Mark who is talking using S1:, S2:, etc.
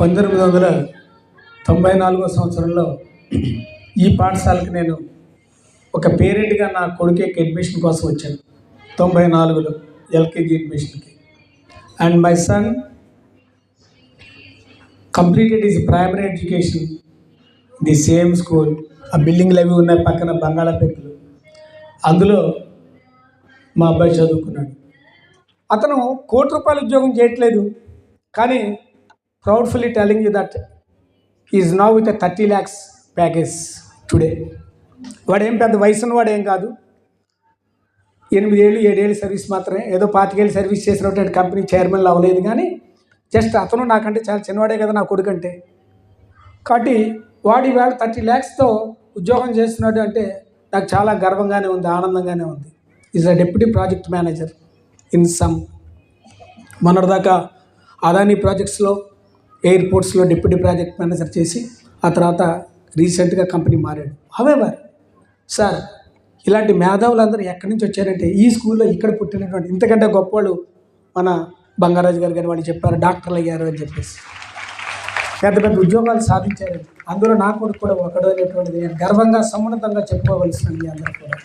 S1: పంతొమ్మిది వందల తొంభై నాలుగో సంవత్సరంలో ఈ పాఠశాలకు నేను ఒక పేరెంట్గా నా కొడుకేకి అడ్మిషన్ కోసం వచ్చాను. తొంభై నాలుగులో LKG అడ్మిషన్కి and my son completed is primary education the same school ఆ బిల్డింగ్లు అవి ఉన్నాయి పక్కన బంగాళాపేటలు. అందులో మా అబ్బాయి చదువుకున్నాడు. అతను కోటి రూపాయల ఉద్యోగం చేయట్లేదు. కానీ proudfully telling you that is now with thirty lakhs package today వాడేం పెద్ద వయసున్న వాడేం కాదు. ఎనిమిది ఏళ్ళు ఏడేళ్ళు సర్వీస్ మాత్రమే. ఏదో పాతికేళ్ళు సర్వీస్ చేసినటువంటి కంపెనీ చైర్మన్ అవ్వలేదు కానీ జస్ట్ అతను నాకంటే చాలా చిన్నవాడే కదా నా కొడుకంటే. కాబట్టి వాడి ఈవేళ థర్టీ ల్యాక్స్తో ఉద్యోగం చేస్తున్నాడు అంటే నాకు చాలా గర్వంగానే ఉంది ఆనందంగానే ఉంది. Is a deputy project manager in some మొన్నటిదాకా అదానీ ప్రాజెక్ట్స్లో ఎయిర్పోర్ట్స్లో డిప్యూటీ ప్రాజెక్ట్ మేనేజర్ చేసి ఆ తర్వాత రీసెంట్గా కంపెనీ మారాడు. హవెవర్ సార్ ఇలాంటి మేధావులందరూ ఎక్కడి నుంచి వచ్చారంటే ఈ స్కూల్లో ఇక్కడ పుట్టినటువంటి ఇంతకంటే గొప్పవాళ్ళు మన బంగారాజు గారు కానీ వాళ్ళు చెప్పారు డాక్టర్లు అయ్యారు అని చెప్పేసి. పెద్ద పెద్ద ఉద్యోగాలు సాధించారు. అందులో నా కొడుకు కూడా ఒకడు అనేటువంటిది. నేను గర్వంగా సమున్నతంగా చెప్పుకోవలసిన అందరూ కూడా.